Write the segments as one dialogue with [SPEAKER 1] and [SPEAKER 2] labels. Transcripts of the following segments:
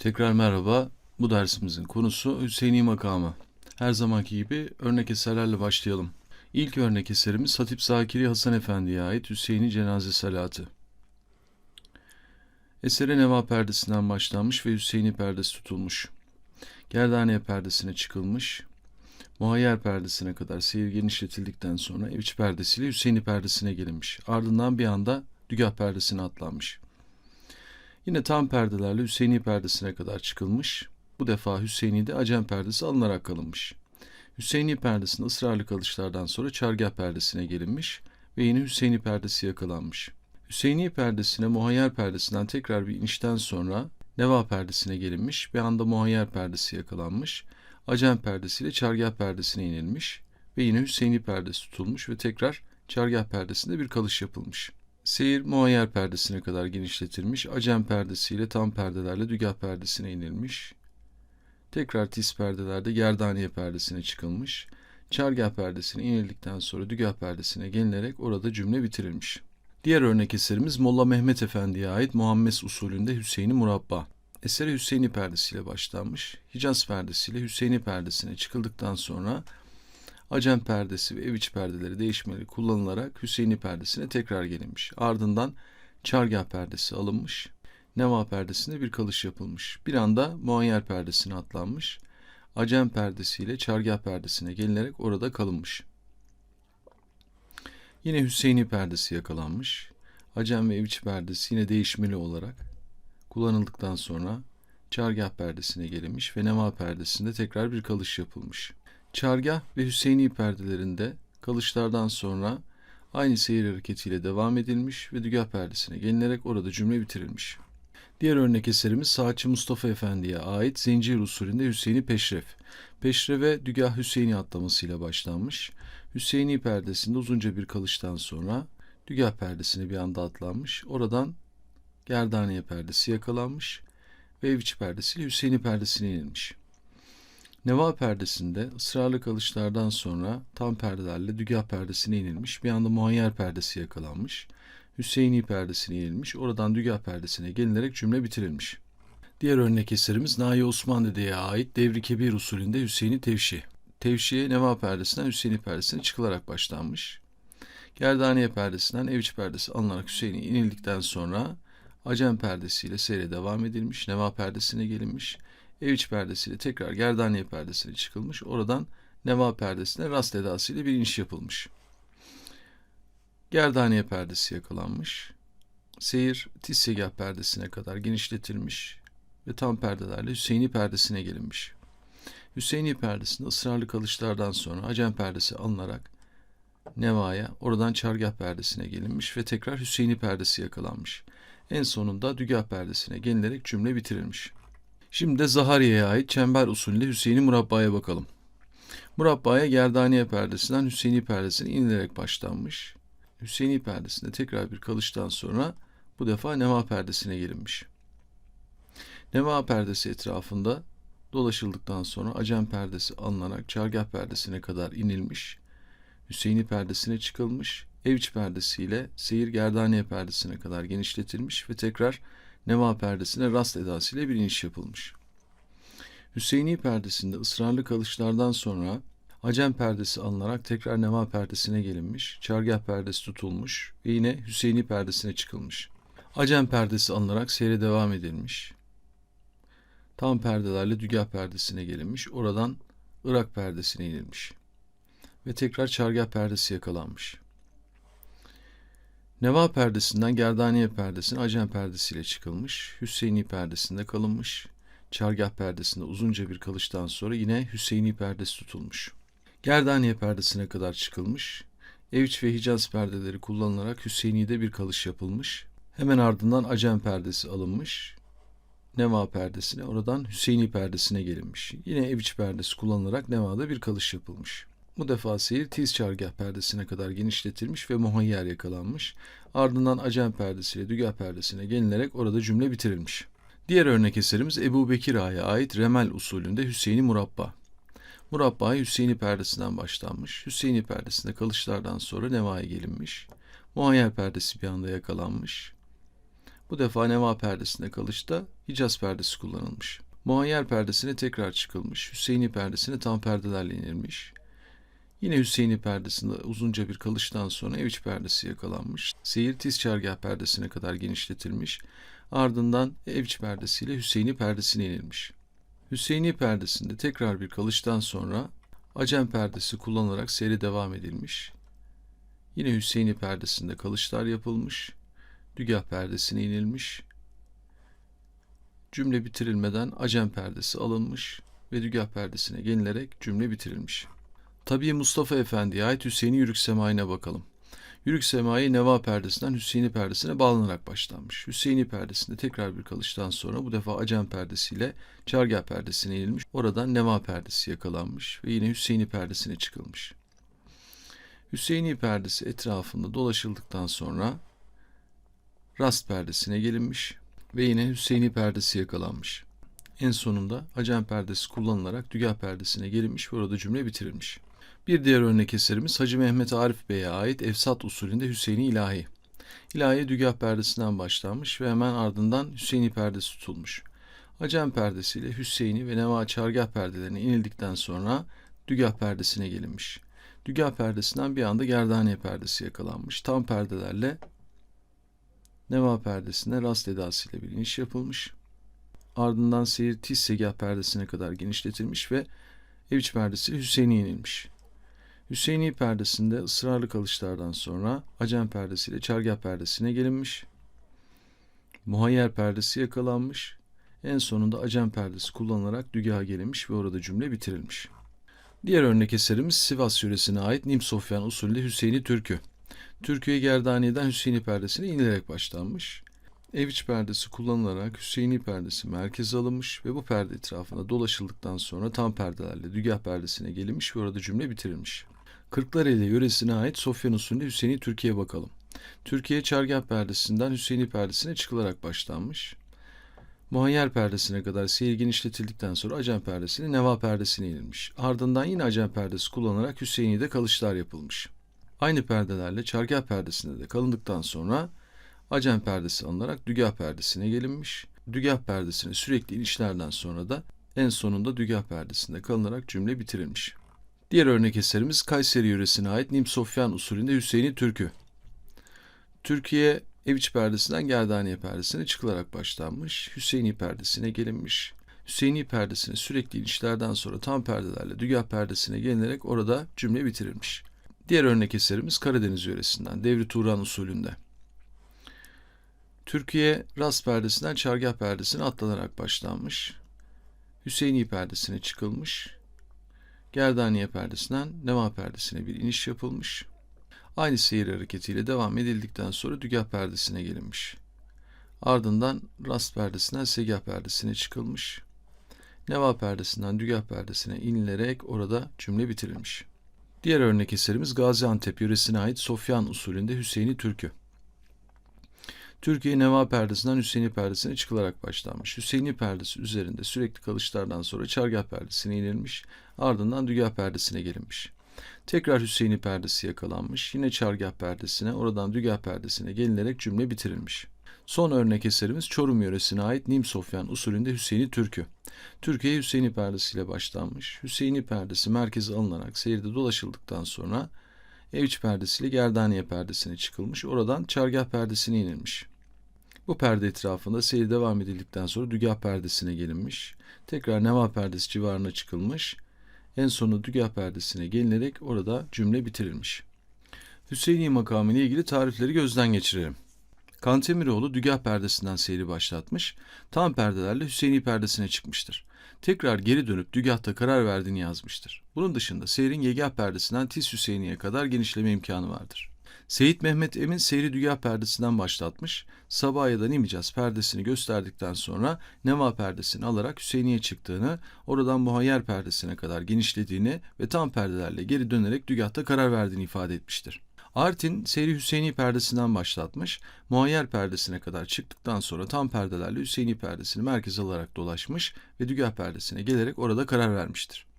[SPEAKER 1] Tekrar merhaba. Bu dersimizin konusu Hüseyini makamı. Her zamanki gibi örnek eserlerle başlayalım. İlk örnek eserimiz Hatip Zakiri Hasan Efendi'ye ait Hüseyini Cenaze Salatı. Esere Neva perdesinden başlanmış ve Hüseyini perdesi tutulmuş. Gerdaniye perdesine çıkılmış. Muhayyer perdesine kadar seyir genişletildikten sonra eviç perdesiyle Hüseyini perdesine gelinmiş. Ardından bir anda dügah perdesine atlanmış. Yine tam perdelerle Hüseyini perdesine kadar çıkılmış. Bu defa Hüseyini'de Acem perdesi alınarak kalınmış. Hüseyini perdesinde ısrarlı kalışlardan sonra Çargah perdesine gelinmiş ve yine Hüseyini perdesi yakalanmış. Hüseyini perdesine Muhayyer perdesinden tekrar bir inişten sonra Neva perdesine gelinmiş, bir anda Muhayyer perdesi yakalanmış, Acem perdesiyle Çargah perdesine inilmiş ve yine Hüseyini perdesi tutulmuş ve tekrar Çargah perdesinde bir kalış yapılmış. Seyir muayyer perdesine kadar genişletilmiş, acem perdesiyle tam perdelerle dügah perdesine inilmiş. Tekrar tiz perdelerde gerdaniye perdesine çıkılmış. Çargah perdesine inildikten sonra dügah perdesine gelinerek orada cümle bitirilmiş. Diğer örnek eserimiz Molla Mehmet Efendi'ye ait Muhammes usulünde Hüseyin'i Murabba. Esere Hüseyini perdesiyle başlanmış. Hicaz perdesiyle Hüseyini perdesine çıkıldıktan sonra Acem perdesi ve ev iç perdeleri değişmeli kullanılarak Hüseyini perdesine tekrar gelinmiş. Ardından Çargah perdesi alınmış. Neva perdesinde bir kalış yapılmış. Bir anda Muayyer perdesine atlanmış. Acem perdesiyle Çargah perdesine gelinerek orada kalınmış. Yine Hüseyini perdesi yakalanmış. Acem ve ev iç perdesi yine değişmeli olarak kullanıldıktan sonra Çargah perdesine gelinmiş ve Neva perdesinde tekrar bir kalış yapılmış. Çargah ve Hüseyini perdelerinde kalışlardan sonra aynı seyir hareketiyle devam edilmiş ve dügah perdesine gelinerek orada cümle bitirilmiş. Diğer örnek eserimiz Saatçı Mustafa Efendi'ye ait Zincir usulünde Hüseyini Peşref. Peşreve dügah Hüseyini atlamasıyla başlanmış. Hüseyini perdesinde uzunca bir kalıştan sonra dügah perdesine bir anda atlanmış. Oradan Gerdaniye perdesi yakalanmış ve ev içi perdesiyle Hüseyini perdesine inilmiş. Neva perdesinde ısrarlı kalışlardan sonra tam perdelerle dügah perdesine inilmiş, bir anda muayyer perdesi yakalanmış, Hüseyini perdesine inilmiş, oradan dügah perdesine gelinerek cümle bitirilmiş. Diğer örnek eserimiz Nahi Osman Dede'ye ait Devri Kebir usulünde Hüseyini Tevşi. Tevşiye Neva perdesinden Hüseyini perdesine çıkılarak başlanmış. Gerdaniye perdesinden Eviç perdesi alınarak Hüseyin'e inildikten sonra Acem perdesiyle seyre devam edilmiş, Neva perdesine gelinmiş, ev iç perdesiyle tekrar gerdaniye perdesine çıkılmış. Oradan neva perdesine rast edasıyla bir iniş yapılmış. Gerdaniye perdesi yakalanmış. Seyir tissegah perdesine kadar genişletilmiş ve tam perdelerle Hüseyini perdesine gelinmiş. Hüseyini perdesinde ısrarlı kalışlardan sonra Acem perdesi alınarak Neva'ya, oradan Çargah perdesine gelinmiş ve tekrar Hüseyini perdesi yakalanmış. En sonunda Dügah perdesine gelinerek cümle bitirilmiş. Şimdi de Zahariye'ye ait çember usulünde Hüseyin'i murabbaya bakalım. Murabbaya Gerdaniye perdesinden Hüseyini perdesine inilerek başlanmış. Hüseyini perdesinde tekrar bir kalıştan sonra bu defa Neva perdesine gelinmiş. Neva perdesi etrafında dolaşıldıktan sonra Acem perdesi alınarak Çargah perdesine kadar inilmiş. Hüseyini perdesine çıkılmış. Evç perdesiyle Seyir Gerdaniye perdesine kadar genişletilmiş ve tekrar Neva perdesine rast edasıyla bir iniş yapılmış. Hüseyini perdesinde ısrarlı kalışlardan sonra Acem perdesi alınarak tekrar Neva perdesine gelinmiş, Çargah perdesi tutulmuş ve yine Hüseyini perdesine çıkılmış. Acem perdesi alınarak seyre devam edilmiş. Tam perdelerle Dügah perdesine gelinmiş, oradan Irak perdesine inilmiş ve tekrar Çargah perdesi yakalanmış. Neva perdesinden Gerdaniye perdesine Acem perdesiyle çıkılmış, Hüseyini perdesinde kalınmış, Çargah perdesinde uzunca bir kalıştan sonra yine Hüseyini perdesi tutulmuş. Gerdaniye perdesine kadar çıkılmış, Evç ve Hicaz perdeleri kullanılarak Hüseyini'de bir kalış yapılmış, hemen ardından Acem perdesi alınmış, Neva perdesine oradan Hüseyini perdesine gelinmiş. Yine Evç perdesi kullanılarak Neva'da bir kalış yapılmış. Bu defa seyir tiz çargah perdesine kadar genişletilmiş ve muhayyer yakalanmış. Ardından acem perdesiyle dügah perdesine gelinerek orada cümle bitirilmiş. Diğer örnek eserimiz Ebu Bekir Ağa'ya ait Remel usulünde Hüseyin'i Murabba. Murabba'ya Hüseyin'i perdesinden başlanmış. Hüseyin'i perdesinde kalışlardan sonra Neva'ya gelinmiş. Muayyer perdesi bir anda yakalanmış. Bu defa Neva perdesinde kalışta Hicaz perdesi kullanılmış. Muayyer perdesine tekrar çıkılmış. Hüseyini perdesine tam perdelerle inilmiş. Yine Hüseyini perdesinde uzunca bir kalıştan sonra ev iç perdesi yakalanmış. Seyir tiz çargah perdesine kadar genişletilmiş. Ardından ev iç perdesiyle Hüseyini perdesine inilmiş. Hüseyini perdesinde tekrar bir kalıştan sonra Acem perdesi kullanılarak seyre devam edilmiş. Yine Hüseyini perdesinde kalışlar yapılmış. Dügah perdesine inilmiş. Cümle bitirilmeden Acem perdesi alınmış ve Dügah perdesine gelinerek cümle bitirilmiş. Tabii Mustafa Efendi'ye ait Hüseyin'i Yürük Semai'ne bakalım. Yürük Semai Neva perdesinden Hüseyin'i perdesine bağlanarak başlanmış. Hüseyin'i perdesinde tekrar bir kalıştan sonra bu defa Acem perdesiyle Çargah perdesine inilmiş. Oradan Neva perdesi yakalanmış ve yine Hüseyin'i perdesine çıkılmış. Hüseyin'i perdesi etrafında dolaşıldıktan sonra Rast perdesine gelinmiş ve yine Hüseyin'i perdesi yakalanmış. En sonunda Acem perdesi kullanılarak Dügah perdesine gelinmiş ve orada cümle bitirilmiş. Bir diğer örnek eserimiz Hacı Mehmet Arif Bey'e ait Efsat usulünde Hüseyin'i ilahi. İlahi Dügah perdesinden başlanmış ve hemen ardından Hüseyin'i perdesi tutulmuş. Acem perdesiyle Hüseyin'i ve Neva Çargah perdelerine inildikten sonra Dügah perdesine gelinmiş. Dügah perdesinden bir anda Gerdaniye perdesi yakalanmış. Tam perdelerle Neva perdesine rast edasıyla bir iniş yapılmış. Ardından seyir tiz segah perdesine kadar genişletilmiş ve ev iç perdesi Hüseyin'e inilmiş. Hüseyini perdesinde ısrarlı kalışlardan sonra Acem perdesiyle Çargah perdesine gelinmiş. Muhayyer perdesi yakalanmış. En sonunda Acem perdesi kullanılarak dügaha gelinmiş ve orada cümle bitirilmiş. Diğer örnek eserimiz Sivas yöresine ait Nim Sofyan usulünde Hüseyini Türkü. Türküye Gerdaniye'den Hüseyini perdesine inilerek başlanmış. Ev iç perdesi kullanılarak Hüseyini perdesi merkeze alınmış ve bu perde etrafında dolaşıldıktan sonra tam perdelerle dügah perdesine gelinmiş ve orada cümle bitirilmiş. Kırklareli yöresine ait Sofyan usulünde Hüseyini Türkiye bakalım. Türkiye Çargah perdesinden Hüseyini perdesine çıkılarak başlanmış. Muhayyer perdesine kadar seyir genişletildikten sonra Acem perdesine Neva perdesine inilmiş. Ardından yine Acem perdesi kullanarak Hüseyini'de kalışlar yapılmış. Aynı perdelerle Çargah perdesinde de kalındıktan sonra Acem perdesi alınarak Dügah perdesine gelinmiş. Dügah perdesine sürekli inişlerden sonra da en sonunda Dügah perdesinde kalınarak cümle bitirilmiş. Diğer örnek eserimiz Kayseri yöresine ait Nim Sofyan usulünde Hüseyin'i Türkü. Türkiye ev iç perdesinden Gerdaniye perdesine çıkılarak başlanmış. Hüseyini perdesine gelinmiş. Hüseyini perdesine sürekli inişlerden sonra tam perdelerle Dügah perdesine gelinerek orada cümle bitirilmiş. Diğer örnek eserimiz Karadeniz yöresinden Devri Turan usulünde. Türkiye rast perdesinden çargah perdesine atlanarak başlanmış. Hüseyini perdesine çıkılmış. Gerdaniye perdesinden Neva perdesine bir iniş yapılmış. Aynı seyir hareketiyle devam edildikten sonra dügah perdesine gelinmiş. Ardından rast perdesinden segah perdesine çıkılmış. Neva perdesinden dügah perdesine inilerek orada cümle bitirilmiş. Diğer örnek eserimiz Gaziantep yöresine ait Sofyan usulünde Hüseyini Türkü. Türkiye Neva perdesinden Hüseyini perdesine çıkılarak başlanmış. Hüseyini perdesi üzerinde sürekli kalışlardan sonra Çargah perdesine inilmiş, ardından Dügah perdesine gelinmiş. Tekrar Hüseyini perdesi yakalanmış, yine Çargah perdesine, oradan Dügah perdesine gelinerek cümle bitirilmiş. Son örnek eserimiz Çorum yöresine ait Nim Sofyan usulünde Hüseyini Türkü. Türkiye Hüseyini perdesiyle başlanmış. Hüseyini perdesi merkeze alınarak seyirde dolaşıldıktan sonra ev iç perdesiyle Gerdaniye perdesine çıkılmış. Oradan Çargah perdesine inilmiş. Bu perde etrafında seyir devam edildikten sonra Dügah perdesine gelinmiş. Tekrar Neva perdesi civarına çıkılmış. En sonu Dügah perdesine gelinerek orada cümle bitirilmiş. Hüseyini makamı ile ilgili tarifleri gözden geçirelim. Kantemiroğlu Dügah perdesinden seyri başlatmış, tam perdelerle Hüseyini perdesine çıkmıştır. Tekrar geri dönüp Dügah'ta karar verdiğini yazmıştır. Bunun dışında seyrin Yegah perdesinden Tis Hüseyini'ye kadar genişleme imkanı vardır. Seyit Mehmet Emin seyri Dügah perdesinden başlatmış, Sabah ya da Nimicaz perdesini gösterdikten sonra Neva perdesini alarak Hüseyini'ye çıktığını, oradan Muhayyer perdesine kadar genişlediğini ve tam perdelerle geri dönerek Dügah'ta karar verdiğini ifade etmiştir. Artin seyri Hüseyini perdesinden başlatmış, muayyer perdesine kadar çıktıktan sonra tam perdelerle Hüseyini perdesini merkez alarak dolaşmış ve Dügah perdesine gelerek orada karar vermiştir.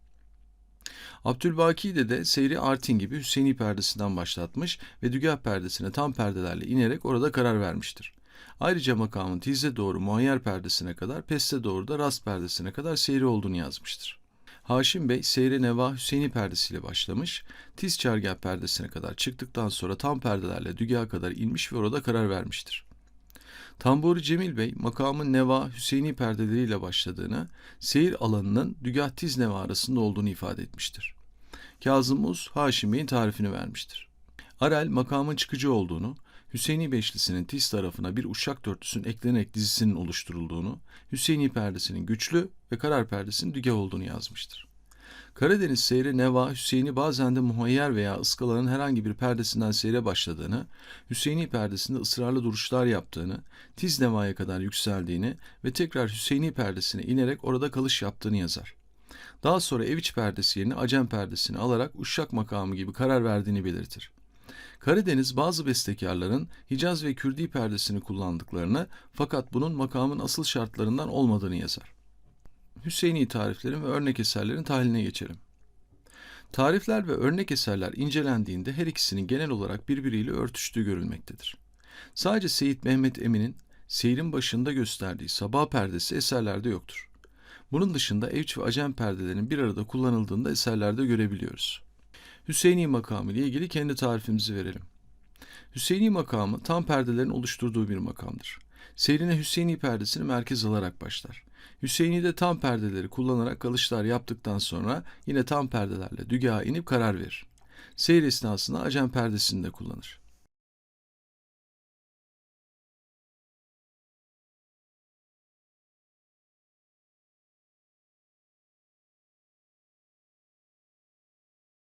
[SPEAKER 1] Abdülbaki de de seyri Artin gibi Hüseyini perdesinden başlatmış ve Dügah perdesine tam perdelerle inerek orada karar vermiştir. Ayrıca makamın tizde doğru muayyer perdesine kadar, peste doğru da rast perdesine kadar seyri olduğunu yazmıştır. Haşim Bey seyre Neva Hüseyini perdesiyle başlamış, tiz çargah perdesine kadar çıktıktan sonra tam perdelerle dügaha kadar inmiş ve orada karar vermiştir. Tamburi Cemil Bey makamın Neva Hüseyini perdeleriyle başladığını, seyir alanının dügah tiz Neva arasında olduğunu ifade etmiştir. Kazım Uz Haşim Bey'in tarifini vermiştir. Arel makamın çıkıcı olduğunu, Hüseyini Beşlisi'nin tiz tarafına bir uşak dörtlüsünün eklenerek dizisinin oluşturulduğunu, Hüseyini perdesinin güçlü ve karar perdesinin dügah olduğunu yazmıştır. Karadeniz seyri Neva, Hüseyini bazen de muhayyer veya ıskalanın herhangi bir perdesinden seyre başladığını, Hüseyini perdesinde ısrarlı duruşlar yaptığını, tiz Neva'ya kadar yükseldiğini ve tekrar Hüseyini perdesine inerek orada kalış yaptığını yazar. Daha sonra Eviç perdesi yerine Acem perdesini alarak Uşak makamı gibi karar verdiğini belirtir. Karadeniz bazı bestekarların Hicaz ve Kürdi perdesini kullandıklarını fakat bunun makamın asıl şartlarından olmadığını yazar. Hüseyini tariflerin ve örnek eserlerin tahliline geçelim. Tarifler ve örnek eserler incelendiğinde her ikisinin genel olarak birbiriyle örtüştüğü görülmektedir. Sadece Seyit Mehmet Emin'in seyrin başında gösterdiği sabah perdesi eserlerde yoktur. Bunun dışında Evç ve Acem perdelerinin bir arada kullanıldığında eserlerde görebiliyoruz. Hüseyini makamı ile ilgili kendi tarifimizi verelim. Hüseyini makamı tam perdelerin oluşturduğu bir makamdır. Seyrine Hüseyini perdesini merkez alarak başlar. Hüseyini de tam perdeleri kullanarak kalışlar yaptıktan sonra yine tam perdelerle dügaha inip karar verir. Seyir esnasında Acem perdesini de kullanır.